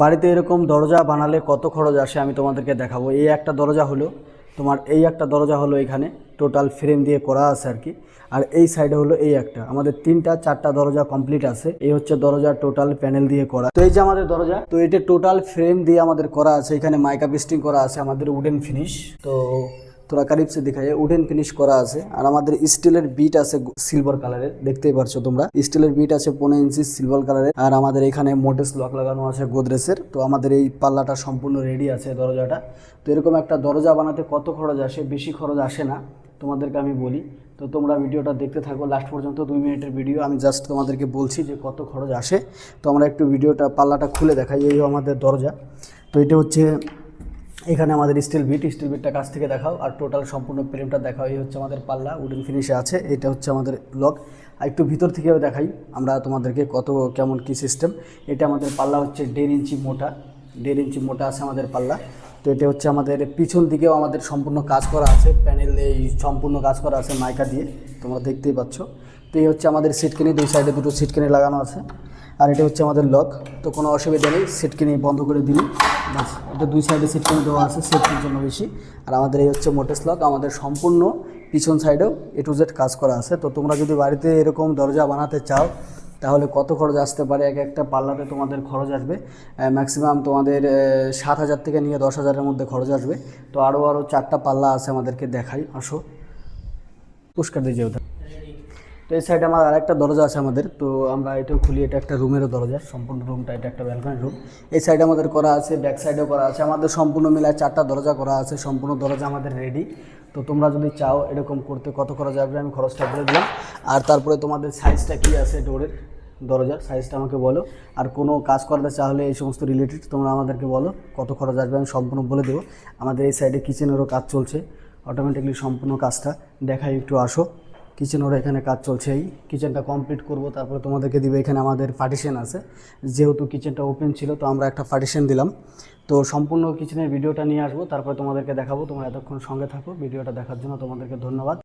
বাড়িতে এরকম দরজা বানালে কত খরচ আসে আমি তোমাদেরকে দেখাবো। এই একটা দরজা হলো, তোমার এই একটা দরজা হলো এখানে টোটাল ফ্রেম দিয়ে করা আছে আর কি। আর এই সাইডে হলো এই একটা। আমাদের তিনটা, চারটা দরজা কমপ্লিট আছে। এই হচ্ছে দরজা টোটাল প্যানেল দিয়ে করা। তো এই যে আমাদের দরজা, তো এটা টোটাল ফ্রেম দিয়ে আমাদের করা আছে। এখানে মাইকা পেস্টিং করা আছে, আমাদের উডেন ফিনিশ তো তোরা কারিব সে দেখা যায় উডেন ফিনিশ করা আছে। আর আমাদের স্টিলের বিট আছে সিলভার কালারের দেখতেই পারছ তোমরা। স্টিলের বিট আছে পনেরো ইঞ্চি সিলভার কালারের আর আমাদের এখানে মোটেস লক লাগানো আছে গোদরেজের। তো আমাদের এই পাল্লাটা সম্পূর্ণ রেডি আছে দরজাটা। তো এরকম একটা দরজা বানাতে কত খরচ আসে, বেশি খরচ আসে না। তোমাদেরকে আমি বলি। তো তোমরা ভিডিওটা দেখতে থাকো লাস্ট পর্যন্ত দুই মিনিটের ভিডিও আমি জাস্ট তোমাদেরকে বলছি যে কত খরচ আসে। তো আমরা একটু ভিডিওটা, পাল্লাটা খুলে দেখাই। এই আমাদের দরজা। তো এটা হচ্ছে এখানে আমাদের স্টিল বিট, স্টিল বিটটা কাছ থেকে দেখাও। আর টোটাল সম্পূর্ণ ফ্রেমটা দেখাও। এই হচ্ছে আমাদের পাল্লা, উডেন ফিনিশে আছে। এটা হচ্ছে আমাদের ব্লক আর একটু ভিতর থেকেও দেখাই, আমরা তোমাদেরকে কত, কেমন কি সিস্টেম এটা আমাদের পাল্লা হচ্ছে দেড় ইঞ্চি মোটা, দেড় ইঞ্চি মোটা আছে আমাদের পাল্লা। তো এটা হচ্ছে আমাদের পিছন দিকেও আমাদের সম্পূর্ণ কাজ করা আছে। প্যানেল এই সম্পূর্ণ কাজ করা আছে মাইকা দিয়ে, তোমরা দেখতেই পাচ্ছ। তো এই হচ্ছে আমাদের সিটকেনি, দুই সাইডে দুটো সিটকেনি লাগানো আছে। আর এটা হচ্ছে আমাদের লক তো কোনো অসুবিধা নেই সিটকেনি বন্ধ করে দিলি বাস, এটা দুই সাইডে সিটকেনি দেওয়া আছে সেফটির জন্য বেশি। আর আমাদের এই হচ্ছে মোটেস লক আমাদের সম্পূর্ণ পিছন সাইডেও এ টু জেড কাজ করা আছে। তো তোমরা যদি বাড়িতে এরকম দরজা বানাতে চাও, তাহলে কত খরচ আসতে পারে? এক একটা পাল্লাতে তোমাদের খরচ আসবে। ম্যাক্সিমাম তোমাদের সাত হাজার থেকে নিয়ে দশ হাজারের মধ্যে খরচ আসবে। তো আরও আরও চারটা পাল্লা আছে আমাদেরকে দেখাই, আসো। পুষ্কার দিয়ে যেও তো এই সাইডে আমার আরেকটা দরজা আছে আমাদের, তো আমরা এটাও খুলি, এটা একটা রুমেরও দরজা, সম্পূর্ণ রুমটা, এটা একটা ব্যালকনি রুম এই সাইডে আমাদের করা আছে ব্যাক সাইডেও করা আছে, আমাদের সম্পূর্ণ মিলায় চারটা দরজা করা আছে, সম্পূর্ণ দরজা আমাদের রেডি তো তোমরা যদি চাও এরকম করতে কত খরচ আসবে, আমি খরচটা বলে দিলাম। আর তারপরে তোমাদের সাইজটা কী আছে ডোরের দরজার সাইজটা আমাকে বলো। আর কোনো কাজ করতে চাইলে এই সমস্ত রিলেটেড তোমরা আমাদেরকে বলো, কত খরচ আসবে আমি সম্পূর্ণ বলে দেবো। আমাদের এই সাইডে কিচেনেরও কাজ চলছে অটোমেটিকলি সম্পূর্ণ কাজটা দেখাই একটু আসো। কিচেনেরও এখানে কাজ চলছে এই কিচেনটা কমপ্লিট করব, তারপরে তোমাদেরকে দিবে। এখানে আমাদের পার্টিশন আছে। যেহেতু কিচেনটা ওপেন ছিল, তো আমরা একটা পার্টিশন দিলাম। তো সম্পূর্ণ কিচেনের ভিডিওটা নিয়ে আসব, তারপরে তোমাদেরকে দেখাবো। তোমরা এতক্ষণ সঙ্গে থাকো। ভিডিওটা দেখার জন্য তোমাদেরকে ধন্যবাদ।